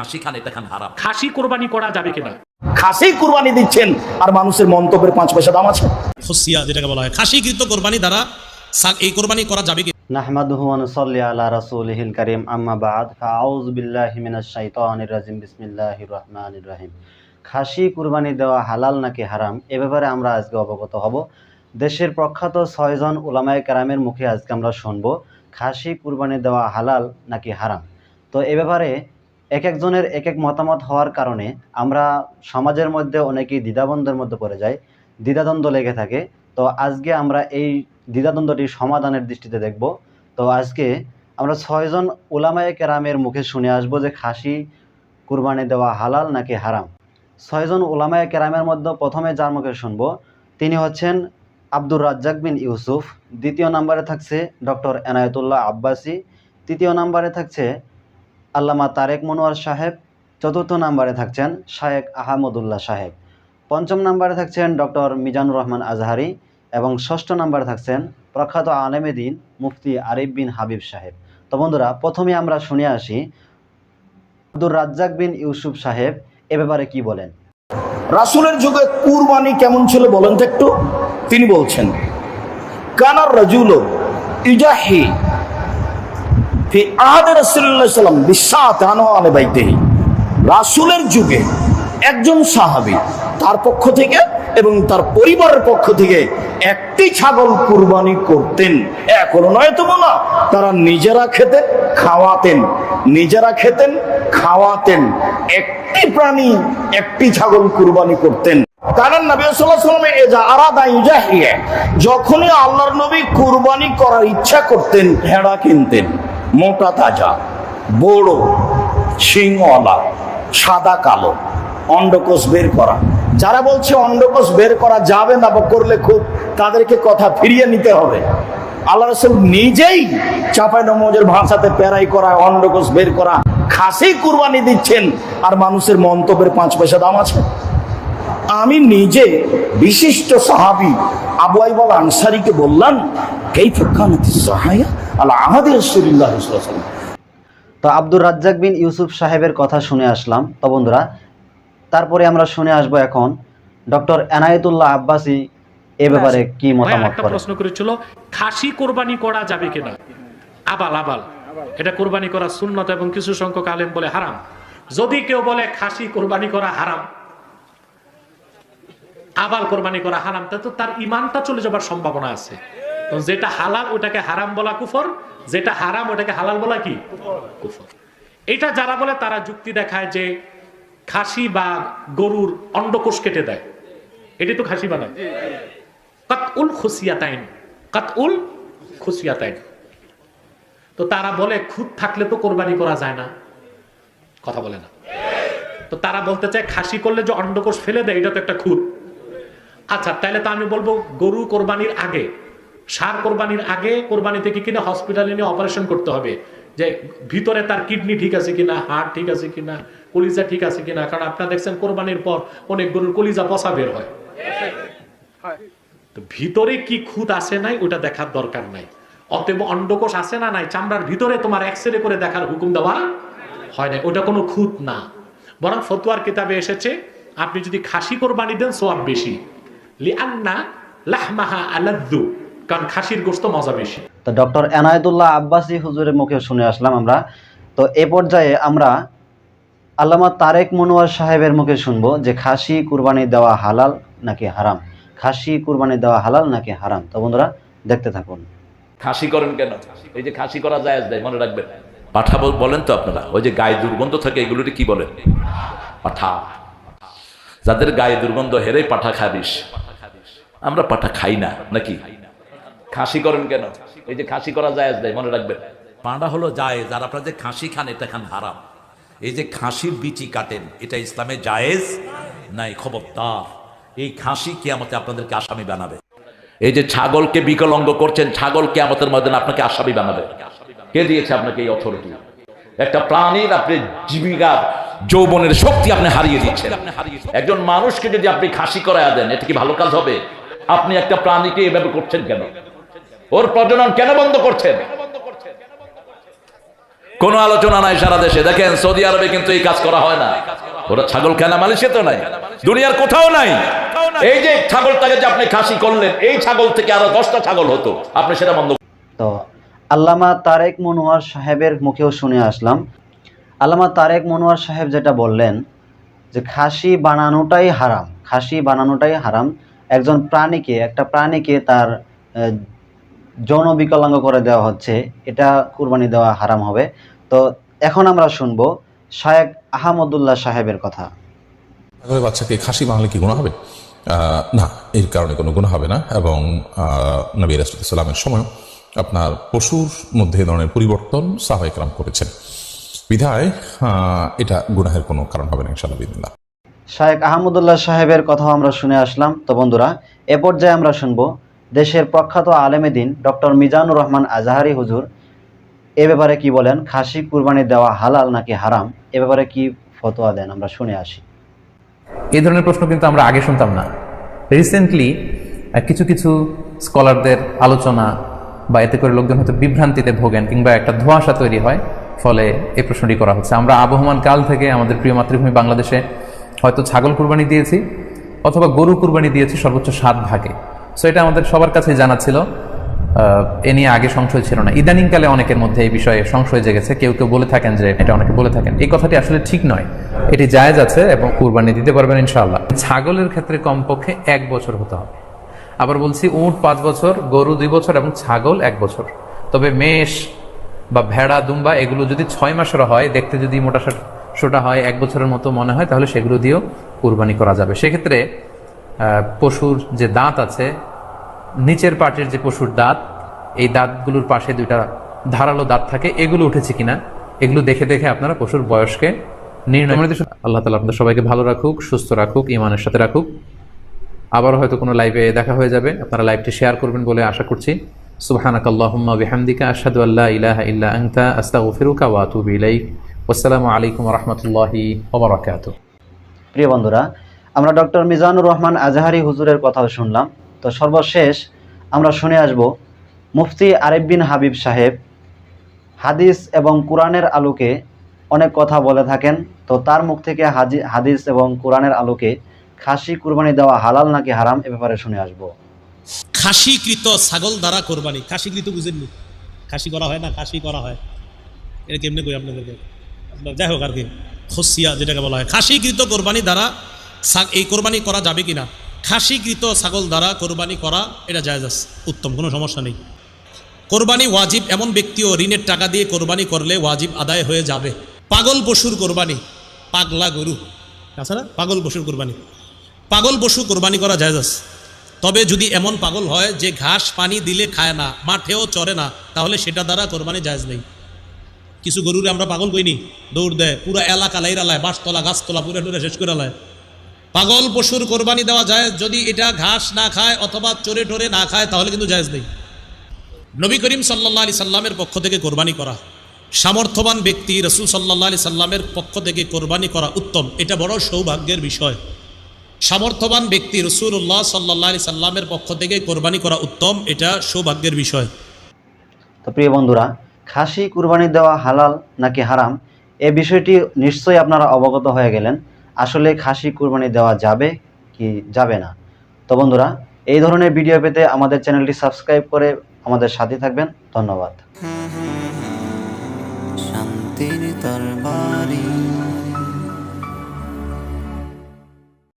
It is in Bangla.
খাসি খান এটা খান হারাম। খাসি কোরবানি করা যাবে কিনা? খাসি কুরবানি দিচ্ছেন আর মানুষের মন্তব্যের পাঁচ পয়সা দাম আছে। খুসিয়া যেটাকে বলা হয়। খাসিকৃত কোরবানি দ্বারা এই কোরবানি করা যাবে কি? নাহমাদুহু ওয়া নুসাল্লি আলা রাসূলিহিল কারীম। আম্মা বা'দ ফাআউযু বিল্লাহি মিনাশ শাইতানির রাজিম। বিসমিল্লাহির রহমানির রহিম। খাসি কুরবানি দেওয়া হালাল নাকি হারাম? এ ব্যাপারে আমরা আজকে অবগত হব। দেশের প্রখ্যাত ছয়জন উলামায়ে কেরামের মুখে আজকে আমরা শুনব খাসি কুরবানি দেওয়া হালাল নাকি হারাম? তো এ ব্যাপারে এক একজনের এক এক মতামত হওয়ার কারণে আমরা সমাজের মধ্যে অনেকেই দ্বিধাদ্বন্দ্বের মধ্যে পড়ে যাই, দ্বিধাদ্বন্দ্ব লেগে থাকে। তো আজকে আমরা এই দ্বিধাদ্বন্দ্বটি সমাধানের দৃষ্টিতে দেখব। তো আজকে আমরা ছয়জন ওলামায়ে কেরামের মুখে শুনে আসব যে খাসি কুরবানি দেওয়া হালাল নাকি হারাম। ছয়জন ওলামায়ে কেরামের মধ্যে প্রথমে যার মুখে শুনব, তিনি হচ্ছেন আব্দুর রাজ্জাক বিন ইউসুফ। দ্বিতীয় নম্বরে থাকছে ডক্টর এনায়েতুল্লাহ আব্বাসি। তৃতীয় নম্বরে থাকছে আল্লামা তারেক মনোয়ার সাহেব, চতুর্থ নম্বরে থাকছেন শায়েক আহমদুল্লাহ সাহেব। পঞ্চম নম্বরে থাকছেন ডক্টর মিজানুর রহমান আজহারি এবং ষষ্ঠ নম্বরে থাকছেন প্রখ্যাত আলেমে দিন মুফতি আরিফ বিন হাবিব সাহেব। তো বন্ধুরা, প্রথমে আমরা শুনে আসি আব্দুর রাজ্জাক বিন ইউসুফ সাহেব, এ ব্যাপারে কি বলেন? রাসূলের যুগে কুরবানি কেমন ছিল বলেন তো একটু? তিনি বলছেন কানার রাজুল ইজাহি রাসূলের যুগে একজন সাহাবী তার পক্ষ থেকে এবং তার পরিবারের পক্ষ থেকে একটি ছাগল কুরবানি করতেন। এখনও নয় তো না, তারা নিজেরা খেতেন খাওয়াতেন, নিজেরা খেতেন, খাওয়াতেন। একটি প্রাণী একটি ছাগল কুরবানি করতেন। কারণ নবী ওয়াসাল্লাম এজা আরাদা যখনই আল্লাহর নবী কুরবানি করার ইচ্ছা করতেন ভেড়া কিনতেন। মোটা তাজা, বড়, শিংওয়ালা, সাদা কালো, অন্ডকোষ বের করা। যারা বলছে অন্ডকোষ বের করা যাবে না বা করলে খুব, তাদেরকে কথা ফিরিয়ে নিতে হবে। আল্লাহ রসুল নিজেই চাপাই নমজের ভাষাতে প্যারাই করা, অন্ডকোষ বের করা, খাসি কুরবানি দিচ্ছেন, আর মানুষের মন্তব্যের পাঁচ পয়সা দাম আছে। আমি নিজে বিশিষ্ট সাহাবি আবু আইবাল আনসারিকে বললাম কেই ফুকানতি সাহায়া? আল্লাহ তো আব্দুর রাজ্জাক বিন ইউসুফ সাহেবের কথা শুনে আসলাম। তো বন্ধুরা তারপরে আমরা শুনে আসব এখন ডক্টর এনায়েতুল্লাহ আব্বাসী এ ব্যাপারে কি মতামত করেন প্রশ্ন করেছিল খাসি কোরবানি করা যাবে কিনা? আবাল আবাল। এটা কোরবানি করা সুন্নত এবং কিছু সংখ্যক আলেম বলে হারাম। যদি কেউ বলে খাসি কোরবানি করা হারাম আবাল কোরবানি করা হারাম তা তো তার ইমানটা চলে যাবার সম্ভাবনা আছে। যেটা হালাল, ওটাকে হারাম বলা কুফর, যেটা হারাম, ওটাকে হালাল বলা কি? কুফর। এটা যারা বলে, তারা যুক্তি দেখায় যে খাসি বা গরুর অন্ডকোষ কেটে দেয়। এটি তো খাসি বানায়। কাতউল খুসিয়াতাইন কাতউল খুসিয়াতাইন। তো তারা বলে খুদ থাকলে তো কোরবানি করা যায় না। কথা বলে না। তো তারা বলতে চায়, খাসি করলে যে অন্ডকোষ ফেলে দেয়, এটা তো একটা খুদ আচ্ছা তাহলে তো আমি বলব, গরু কোরবানির আগে সার কোরবানির আগে কোরবানি থেকে কিনা হসপিটালে নিয়ে অপারেশন করতে হবে। যে ভিতরে তার কিডনি ঠিক আছে কিনা হার্ট ঠিক আছে কিনা, কলিজা ঠিক আছে কিনা, কারণ আপনারা দেখছেন কোরবানির পর অনেক গরুর কলিজা পচা বের হয়। তো ভিতরে কি খুঁত আছে নাই, ওটা দেখার দরকার নাই। অতএব অন্ডকোষ আছে না নাই, চামড়ার ভিতরে তোমার এক্সরে করে দেখার হুকুম দেওয়া হয় না ওটা কোনো খুঁত না। বরং ফতুয়ার কিতাবে এসেছে, আপনি যদি খাসি কোরবানি দেন, সোয়াব বেশি। লিআন্না লাহমাহা আলাদ্দু। কারণ খাসির গোস্ত মজা বেশি। তো ডক্টর এনায়েতুল্লাহ আব্বাসী হুজুরের মুখে শুনে আসলাম আমরা। তো এ পর্যায়ে আমরা আল্লামা তারেক মনোয়ার সাহেবের মুখে শুনব যে খাসি কুরবানি দেওয়া হালাল নাকি হারাম? খাসি কুরবানি দেওয়া হালাল নাকি হারাম? তো বন্ধুরা দেখতে থাকুন। খাসি করেন কেন? এই যে খাসি করা যায় দেয় মনে রাখবেন। পাঠা বলেন তো আপনারা ওই যে গায়ে দুর্গন্ধ থাকে এগুলোকে কি বলেন? পাঠা। যাদের গায়ে দুর্গন্ধ হেরে পাঠা খাবিস। আমরা পাঠা খাই না নাকি? খাসি করেন কেন? এই যে খাসি করা যায় দেয় মনে রাখবেন। পাঁড়া হলো জায়েজ, আর আপনারা যে খাসি খান, এটা খান হারাম। এই যে খাসির বিচি কাটেন, এটা ইসলামে জায়েজ নাই, খবরদার। এই খাসি কিয়ামতে আপনাদেরকে আসামি বানাবে। এই যে ছাগলকে বিকলঙ্গ করছেন, ছাগল কেয়ামতের মধ্যে আপনাকে আসামি বানাবে। কে দিয়েছে আপনাকে এই অথরিটি একটা প্রাণীর আপনি জীবিকা, যৌবনের শক্তি আপনি হারিয়ে দিচ্ছেন। একজন মানুষকে যদি আপনি খাসি করায় দেন এটা কি ভালো কাজ হবে? আপনি একটা প্রাণীকে এভাবে করছেন কেন? ওর প্রজনন কেন বন্ধ করছেন? কোনো আলোচনা নাই সারা দেশে। দেখেন, সৌদি আরবে কিন্তু এই কাজ করা হয় না। ওরা ছাগল কেনা মালয়েশিয়া তো নাই। দুনিয়ার কোথাও নাই। এই যে ছাগলটাকে যে আপনি খাসি করলেন, এই ছাগল থেকে আরও দশটা ছাগল হতো। আপনি সেটা বন্ধ তো আল্লামা তারেক মনোয়ার সাহেবের মুখেও শুনে আসলাম। আল্লামা তারেক মনোয়ার সাহেব যেটা বললেন যে খাসি বানানোটাই হারাম। খাসি বানানোটাই হারাম। একজন প্রাণীকে, একটা প্রাণীকে তার যৌন বিকলাঙ্গ করে দেওয়া হচ্ছে এটা কুরবানি দেওয়া হারাম হবে। তো এখন আমরা শুনব শায়েক আহমদুল্লাহ সাহেবের কথা। ছাগলের বাচ্চাকে খাসি বানালে কি গুণা হবে? না এর কারণে কোনো গুণা হবে না এবং নবী রাসুলামের সময় আপনার পশুর মধ্যে ধরনের পরিবর্তন সাহাইকরাম করেছেন। বিধায় এটা গুনাহের কোনো কারণ হবে না ইনশাল্লাহ বিদিল্লা শায়েক আহমদুল্লাহ সাহেবের কথাও আমরা শুনে আসলাম। তো বন্ধুরা এ পর্যায়ে আমরা শুনব দেশের প্রখ্যাত আলেমে দিন ডক্টর মিজানুর রহমান আজাহারি হুজুর, এ ব্যাপারে কি বলেন? খাসি কুরবানি দেওয়া হালাল নাকি হারাম? এ ব্যাপারে কি ফতোয়া দেন? আমরা শুনে আসি। এই ধরনের প্রশ্ন কিন্তু আমরা আগে শুনতাম না। রিসেন্টলি কিছু কিছু স্কলারদের আলোচনা বা এতে করে লোকজন হয়তো বিভ্রান্তিতে ভোগেন কিংবা একটা ধোঁয়াশা তৈরি হয়, ফলে এই প্রশ্নটি করা হচ্ছে। আমরা আবহমান কাল থেকে আমাদের প্রিয় মাতৃভূমি বাংলাদেশে হয়তো ছাগল কুরবানি দিয়েছি অথবা গরু কুরবানি দিয়েছি সর্বোচ্চ সাত ভাগে। সো এটা আমাদের সবার কাছে জানা ছিল। এ নিয়ে আগে সংশয় ছিল না। ইদানিংকালে অনেকের মধ্যে এই বিষয়ে সংশয় জেগেছে। কেউ কেউ বলে থাকেন যে, এটা অনেকে বলে থাকেন। এই কথাটি আসলে ঠিক নয়। এটি জায়েজ আছে এবং কুরবানি দিতে পারবেন ইনশাআল্লাহ। ছাগলের ক্ষেত্রে কমপক্ষে এক বছর হতে হবে। আবার বলছি, উট পাঁচ বছর, গরু দুই বছর এবং ছাগল এক বছর। তবে মেষ বা ভেড়া, দুম্বা এগুলো যদি ছয় মাসের হয়, দেখতে যদি মোটা সোটা হয়, এক বছরের মতো মনে হয়, তাহলে সেগুলো দিয়েও কুরবানি করা যাবে। সেক্ষেত্রে পশুর যে দাঁত আছে নিচের পাটের যে পশুর দাঁত এই দাঁতগুলোর পাশে দুইটা ধারালো দাঁত থাকে এগুলো উঠেছে কিনা এগুলো দেখে দেখে আপনারা পশুর বয়সকে নির্ণয় আল্লাহ তালা আপনাদের সবাইকে ভালো রাখুক সুস্থ রাখুক ইমানের সাথে রাখুক। আবার হয়তো কোনো লাইভে দেখা হয়ে যাবে আপনারা লাইভটি শেয়ার করবেন বলে আশা করছি। সুবহানাক আল্লাহুম্মা বিহামদিকা আশহাদু আল্লা ইলাহা ইল্লা আনতা আস্তাগফিরুকা ওয়া আতুবু ইলাইক। ওয়াসসালামু আলাইকুম ওয়া রাহমাতুল্লাহি ওয়া বারাকাতুহু। প্রিয় বন্ধুরা আমরা ডক্টর মিজানুর রহমান আজাহারি হুজুরের কথা শুনলাম। তো সর্বশেষ আমরা শুনে আসব মুফতি আরিফ বিন হাবিব সাহেব হাদিস এবং কোরআনের আলোকে অনেক কথা বলে থাকেন। তো তার মুখ থেকে হাজি- হাদিস এবং কোরআনের আলোকে খাসি কুরবানি দেওয়া হালাল নাকি হারাম এ ব্যাপারে শুনে আসব। খাসিকৃত ছাগল দ্বারা কোরবানি। খাসিকৃত বুঝেননি? খাসি করা হয় না? খাসি করা হয়। এটা কেমনে কই আপনাদেরকে? যাই হোক আর কি। খসিয়া যেটাকে বলা হয়। খাসিকৃত কোরবানি দ্বারা এই কোরবানি করা যাবে কিনা? খাসিকৃত ছাগল দ্বারা কোরবানি করা এটা জায়জ আছে। উত্তম, কোনো সমস্যা নেই। কোরবানি ওয়াজিব, এমন ব্যক্তিও ঋণের টাকা দিয়ে কোরবানি করলে ওয়াজিব আদায় হয়ে যাবে। পাগল পশুর কোরবানি, পাগলা গরু। তাছাড়া পাগল পশুর কোরবানি। পাগল পশু কোরবানি করা জায়জ আছে। তবে যদি এমন পাগল হয় যে ঘাস পানি দিলে খায় না, মাঠেও চড়ে না, তাহলে সেটা দ্বারা কোরবানি জায়জ নেই। কিছু গরুরে আমরা পাগল কইনি। দৌড় দেয়, পুরো এলাকা লাইরালায় বাঁশতলা গাছতলা পুরো টুরে শেষ করে লায়। পাগল পশুর কোরবানি দেওয়া যায় যদি এটা ঘাস না খায় অথবা চোরে টরে না খায়, তাহলে কিন্তু জায়জ নেই। নবী করিম সাল্লাহ আলি সাল্লামের পক্ষ থেকে কোরবানি করা। সামর্থ্যবান ব্যক্তি রসুল সাল্লাহ আলি সাল্লামের পক্ষ থেকে কোরবানি করা উত্তম। এটা বড় সৌভাগ্যের বিষয়। সামর্থ্যবান ব্যক্তি রসুল রসুল্লাহ সাল্লাহ আলি সাল্লামের পক্ষ থেকে কোরবানি করা উত্তম, এটা সৌভাগ্যের বিষয়। তো প্রিয় বন্ধুরা, খাসি কুরবানি দেওয়া হালাল নাকি হারাম, এ বিষয়টি নিশ্চয়ই আপনারা অবগত হয়ে গেলেন। আসলে খাসি কুরবানি দেওয়া যাবে কি যাবে না? তো বন্ধুরা, এই ধরনের ভিডিও পেতে আমাদের চ্যানেলটি সাবস্ক্রাইব করে আমাদের সাথে থাকবেন। ধন্যবাদ।